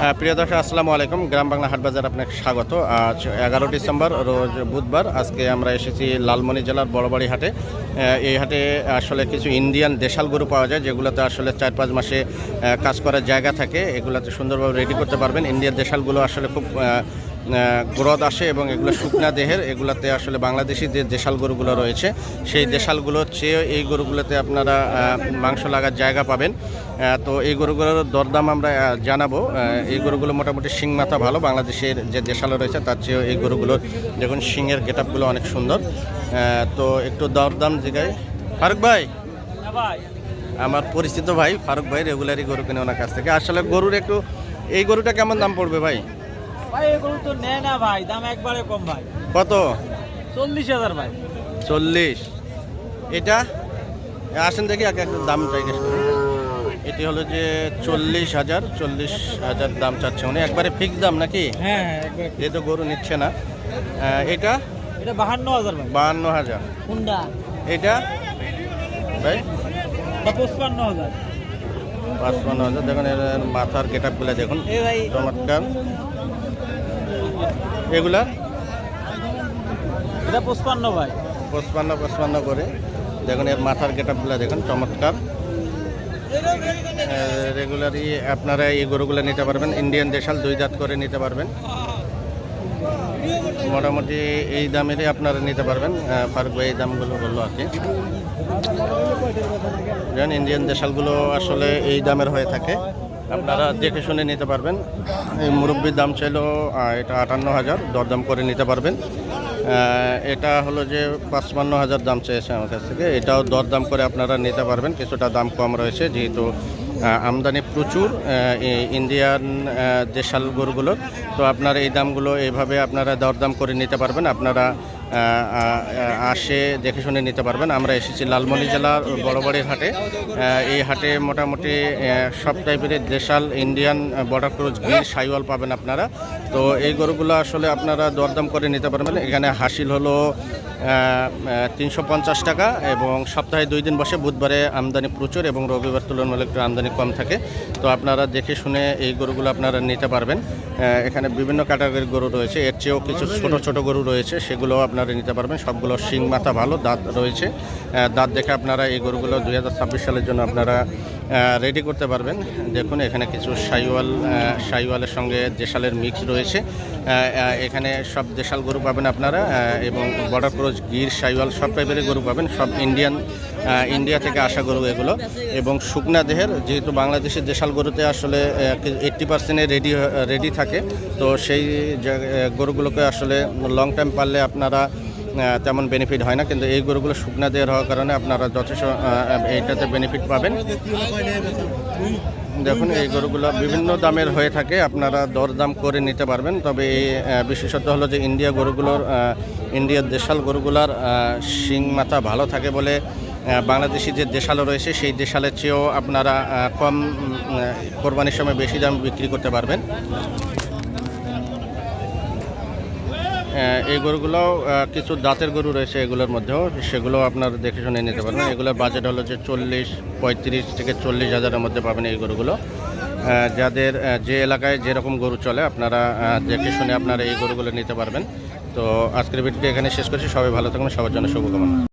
প্রিয় দর্শক, আসসালামু আলাইকুম। গ্রাম বাংলা হাট বাজার আপনাকে স্বাগত। আজ এগারো ডিসেম্বর, রোজ বুধবার। আজকে আমরা এসেছি লালমনি জেলার বড়বাড়ি হাটে। এই হাটে আসলে কিছু ইন্ডিয়ান দেশাল গরু পাওয়া যায়, যেগুলোতে আসলে চার পাঁচ মাসে কাজ করার জায়গা থাকে। এগুলোতে সুন্দরভাবে রেডি করতে পারবেন। ইন্ডিয়ান দেশালগুলো আসলে খুব গ্রদ আসে এবং এগুলো শুকনা দেহের এগুলোতে আসলে বাংলাদেশি যে দেশাল গরুগুলো রয়েছে সেই দেশালগুলোর চেয়ে এই গরুগুলোতে আপনারা মাংস লাগার জায়গা পাবেন। তো এই গরুগুলোর দরদাম আমরা জানাব। এই গরুগুলো মোটামুটি শিং মাথা ভালো বাংলাদেশের যে দেশালো রয়েছে তার চেয়েও এই গরুগুলোর দেখুন শিংয়ের গেট আপগুলো অনেক সুন্দর। তো একটু দরদাম জিগাই। ফারুক ভাই? আমার পরিচিত ভাই ফারুক ভাই রেগুলারই গরু কিনে ওনার কাছ থেকে। আসলে গরুর একটু এই গরুটা কেমন দাম পড়বে ভাই? ভাই এগুলো তো নেয় না ভাই দাম একবারে কম ভাই। কত? চল্লিশ হাজার ভাই। চল্লিশ। এটা? আসেন দেখি এক এক দাম জিজ্ঞেস করি। এটি হলো যে চল্লিশ হাজার চল্লিশ হাজার দাম চাচ্ছে উনি। একবারে ফিক্স দাম নাকি? হ্যাঁ হ্যাঁ একবার এ তো গরু নিচ্ছে না। এটা? এটা বাহান্ন হাজার বাহান্ন হাজার। হুন্ডা। এটা? ভাই? পঁচপান্ন হাজার। পাঁচপান্ন হাজার। দেখুন এর মাথার গেট আপগুলো দেখুন। চমৎকার। এগুলা এটা পঁচপান্ন ভাই। পঁচপান্ন পঁচপান্ন করে। দেখুন এর মাথার গেট আপগুলো দেখুন চমৎকার। রেগুলারই আপনারা এই গরুগুলো নিতে পারবেন। ইন্ডিয়ান দেশাল দুই দাঁত করে নিতে পারবেন। মোটামুটি এই দামেরই আপনারা নিতে পারবেন। ফারুক ভাই এই দামগুলো বলল আর কি। ইন্ডিয়ান দেশালগুলো আসলে এই দামের হয়ে থাকে। আপনারা দেখে শুনে নিতে পারবেন। এই মুরব্বির দাম আহ, এটা আটান্ন হাজার দরদাম করে নিতে পারবেন। এটা হলো যে পাঁচপান্ন হাজার দাম চেয়েছে আমার কাছ থেকে। এটাও দরদাম করে আপনারা নিতে পারবেন কিছুটা দাম কম রয়েছে যেহেতু আমদানি প্রচুর ইন্ডিয়ান দেশাল গরুগুলোর। তো আপনারা এই দামগুলো এইভাবে আপনারা দরদাম করে নিতে পারবেন। আপনারা আসে, দেখে শুনে নিতে পারবেন। আমরা এসেছি লালমনি জেলার বড়বাড়ির হাটে। এই হাটে মোটামুটি সব টাইপের দেশাল, Indian border cross Gir Sahiwal পাবেন আপনারা। তো এই গরুগুলো আসলে আপনারা দরদাম করে নিতে পারবেন। এখানে হাসিল হলো তিনশো পঞ্চাশ টাকা এবং সপ্তাহে দুই দিন বসে বুধবারে আমদানি প্রচুর এবং রবিবার তুলনামূলক একটু আমদানি কম থাকে। তো আপনারা দেখে শুনে এই গরুগুলো আপনারা নিতে পারবেন। এখানে বিভিন্ন ক্যাটাগরির গরু রয়েছে। এর চেয়েও কিছু ছোট ছোট গরু রয়েছে। সেগুলো আপনারা নিতে পারবেন। সবগুলো শিং মাথা ভালো, দাঁত রয়েছে। দাঁত দেখে আপনারা এই গরুগুলো দুই হাজার ছাব্বিশ সালের জন্য আপনারা রেডি করতে পারবেন। দেখুন, এখানে কিছু সাইওয়াল সাইওয়ালের সঙ্গে দেশালের মিক্স রয়েছে। এখানে সব দেশাল গরু পাবেন আপনারা এবং বর্ডার ক্রোজ গির, সাইওয়াল, সব টাইপের গরু পাবেন। সব ইন্ডিয়ান ইন্ডিয়া থেকে আসা গরু এগুলো। এবং শুকনা দেহের, যেহেতু বাংলাদেশের দেশাল গরুতে আসলে এইট্টি পার্সেন্টে রেডি রেডি থাকে, তো সেই গরুগুলোকে আসলে লং টাইম পারলে আপনারা তেমন বেনিফিট হয় না, কিন্তু এই গরুগুলো শুকনা দেহের হওয়ার কারণে আপনারা যথেষ্ট এইটাতে বেনিফিট পাবেন। দেখুন, এই গরুগুলো বিভিন্ন দামের হয়ে থাকে, আপনারা দরদাম করে নিতে পারবেন। তবে এই বিশেষত হলো যে ইন্ডিয়া গরুগুলোর ইন্ডিয়ার দেশাল গরুগুলার শিং মাথা ভালো থাকে বলে বাংলাদেশি যে দেশালও রয়েছে, সেই দেশালের চেয়েও আপনারা কম কোরবানির সময় বেশি দাম বিক্রি করতে পারবেন। এই গরুগুলোও কিছু দাঁতের গরু রয়েছে এগুলোর মধ্যেও সেগুলো আপনার দেখে শুনে নিতে পারবেন। এগুলোর বাজেট হলো যে চল্লিশ, পঁয়ত্রিশ থেকে চল্লিশ হাজারের মধ্যে পাবেন এই গরুগুলো। যাদের যে এলাকায় যেরকম গরু চলে, আপনারা দেখে শুনে আপনারা এই গরুগুলো নিতে পারবেন। তো আজকের ভিডিওটি এখানে শেষ করছি। সবাই ভালো থাকবেন, সবার জন্য শুভকামনা।